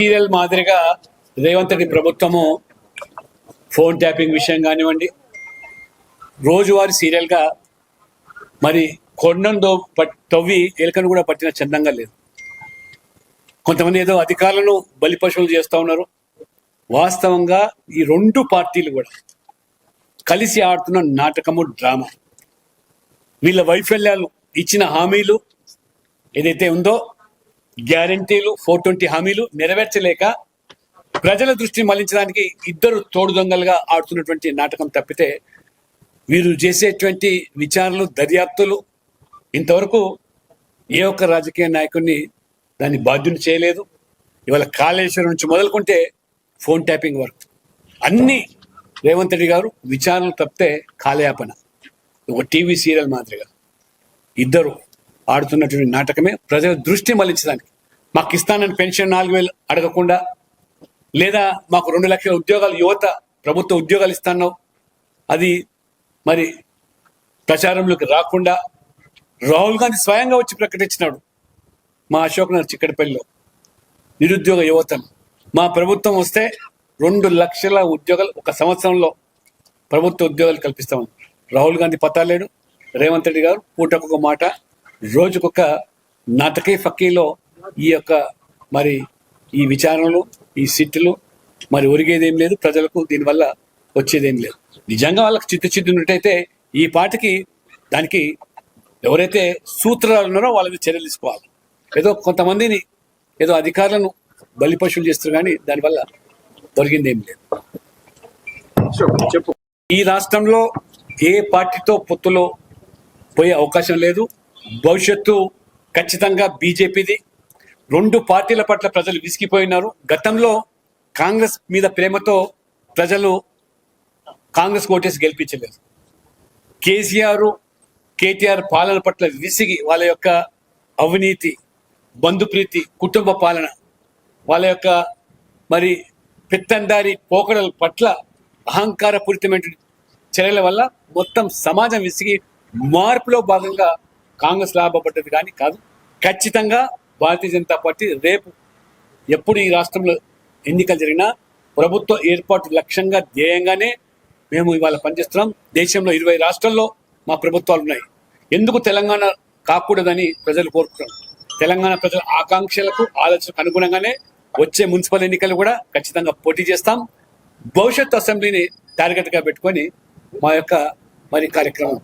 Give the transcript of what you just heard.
Serial మాదిరిగా రేవంత్ రెడ్డి ప్రభుత్వము phone tapping విషయం కానివ్వండి రోజువారి సీరియల్గా మరి కొండను తవ్వి ఎలుకను కూడా పట్టిన చందంగా లేదు. కొంతమంది ఏదో అధికారులను బలిపశువులు చేస్తూ ఉన్నారు. వాస్తవంగా ఈ రెండు పార్టీలు కూడా కలిసి ఆడుతున్న నాటకము డ్రామా. వీళ్ళ వైఫల్యాలు ఇచ్చిన హామీలు ఏదైతే ఉందో గ్యారంటీలు ఫోర్ ట్వంటీ హామీలు నెరవేర్చలేక ప్రజల దృష్టిని మళ్ళించడానికి ఇద్దరు తోడు దొంగలుగా ఆడుతున్నటువంటి నాటకం తప్పితే వీరు చేసేటువంటి విచారణలు దర్యాప్తులు ఇంతవరకు ఏ ఒక్క రాజకీయ నాయకుడిని దాన్ని బాధ్యుని చేయలేదు. ఇవాళ కాళేశ్వరం నుంచి మొదలుకుంటే ఫోన్ ట్యాపింగ్ వరకు. అన్ని రేవంత్ రెడ్డి గారు విచారణలు తప్పితే కాలయాపన. ఒక టీవీ సీరియల్ మాదిరిగా. ఇద్దరు ఆడుతున్నటువంటి నాటకమే ప్రజల దృష్టి మళ్ళించడానికి. మాకు ఇస్తానని పెన్షన్ నాలుగు వేలు అడగకుండా లేదా మాకు రెండు లక్షల ఉద్యోగాలు యువత ప్రభుత్వ ఉద్యోగాలు ఇస్తాన్నావు. అది మరి ప్రచారంలోకి రాకుండా రాహుల్ గాంధీ స్వయంగా వచ్చి ప్రకటించినాడు మా అశోక్ నగర్ చిక్కడపల్లిలో. నిరుద్యోగ యువతను. మా ప్రభుత్వం వస్తే రెండు లక్షల ఉద్యోగాలు ఒక సంవత్సరంలో ప్రభుత్వ ఉద్యోగాలు కల్పిస్తామని. రాహుల్ గాంధీ పతాలేడు రేవంత్ రెడ్డి గారు పూటకొక మాట రోజుకొక నాటకీ ఫక్కీలో ఈ యొక్క మరి ఈ విచారణలు ఈ సిట్టులు మరి ఒరిగేదేం లేదు. ప్రజలకు దీనివల్ల వచ్చేదేం లేదు. నిజంగా వాళ్ళకి చిత్తచిద్దు ఉన్నట్టయితే ఈ పాటకి దానికి ఎవరైతే సూత్రాలు ఉన్నారో వాళ్ళ మీద చర్యలు తీసుకోవాలి. ఏదో కొంతమందిని ఏదో అధికారులను బలి పశువులు చేస్తారు కానీ దానివల్ల దొరికింది ఏం లేదు చెప్పు. ఈ రాష్ట్రంలో ఏ పార్టీతో పొత్తులో పోయే అవకాశం లేదు. భవిష్యత్తు ఖచ్చితంగా బీజేపీది. రెండు పార్టీల పట్ల ప్రజలు విసిగిపోయినారు. గతంలో కాంగ్రెస్ మీద ప్రేమతో ప్రజలు కాంగ్రెస్ ఓటేసి గెలిపించలేదు. కేసీఆర్ కేటీఆర్ పాలన పట్ల విసిగి వాళ్ళ యొక్క అవినీతి బంధుప్రీతి కుటుంబ పాలన వాళ్ళ యొక్క మరి పెత్తందారి పోకడల పట్ల అహంకారపూరితమైన చర్యల వల్ల మొత్తం సమాజం విసిగి మార్పులో భాగంగా కాంగ్రెస్ లాభపడ్డది కానీ కాదు. ఖచ్చితంగా భారతీయ జనతా పార్టీ రేపు ఎప్పుడు ఈ రాష్ట్రంలో ఎన్నికలు జరిగినా ప్రభుత్వ ఏర్పాటు లక్ష్యంగా ధ్యేయంగానే మేము ఇవాళ పనిచేస్తున్నాం. దేశంలో ఇరవై రాష్ట్రాల్లో మా ప్రభుత్వాలు ఉన్నాయి. ఎందుకు తెలంగాణ కాకూడదని ప్రజలు కోరుకుంటున్నారు? తెలంగాణ ప్రజల ఆకాంక్షలకు ఆలోచనకు అనుగుణంగానే వచ్చే మున్సిపల్ ఎన్నికలు కూడా ఖచ్చితంగా పోటీ చేస్తాం. భవిష్యత్ అసెంబ్లీని టార్గెట్గా పెట్టుకొని మా యొక్క మరి కార్యక్రమం